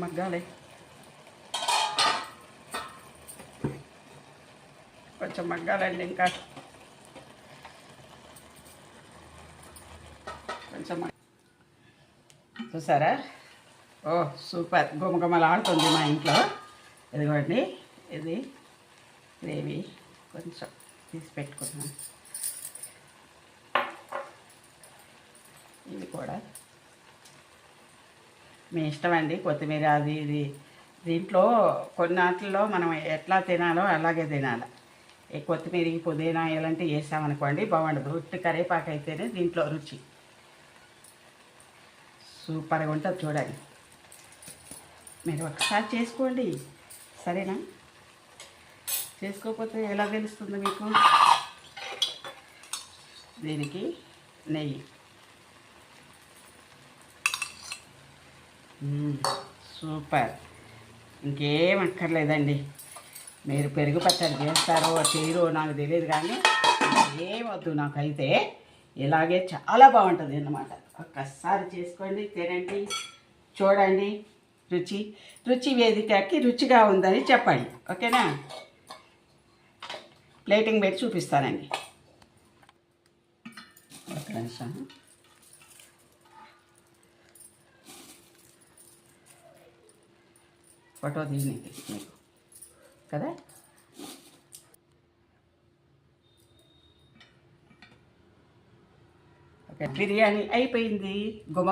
మగ్గాలి కొంచెం మగ్గాలండి ఇంకా కొంచెం చూసారా ఓ సూపర్ గుమగుమలాడుతుంది మా ఇంట్లో ఇదిగోండి ఇది గ్రేవీ కొంచెం తీసి పెట్టుకున్నాను ఇది కూడా మీ ఇష్టం అండి కొత్తిమీర అది ఇది. దీంట్లో కొన్నాటిలో మనం ఎట్లా తినాలో అలాగే తినాలి. ఈ కొత్తిమీర పుదీనా ఇలాంటివి వేసామనుకోండి బాగుండదు. ఉట్టి కరేపాకు అయితేనే దీంట్లో రుచి. సూపర్గా ఉంటుంది చూడండి. మీరు ఒకసారి చేసుకోండి. సరేనా? చేసుకోకపోతే ఎలా తెలుస్తుంది మీకు? దీనికి నెయ్యి. సూపర్. ఇంకేం అక్కర్లేదండి. మీరు పెరుగు పచ్చడి చేస్తారో చేయరో నాకు తెలియదు కానీ ఏమొద్దు నాకైతే. ఇలాగే చాలా బాగుంటుంది అన్నమాట. ఒక్కసారి చేసుకోండి తినండి చూడండి. రుచి రుచి వేదికకి రుచిగా ఉందని చెప్పండి. ఓకేనా? ప్లేటింగ్ పెట్టి చూపిస్తానండి. ఒక నిమిషం. ఫోటో తీయనికి మీకు. కదా? ఓకే. బిర్యానీ అయిపోయింది. గుమ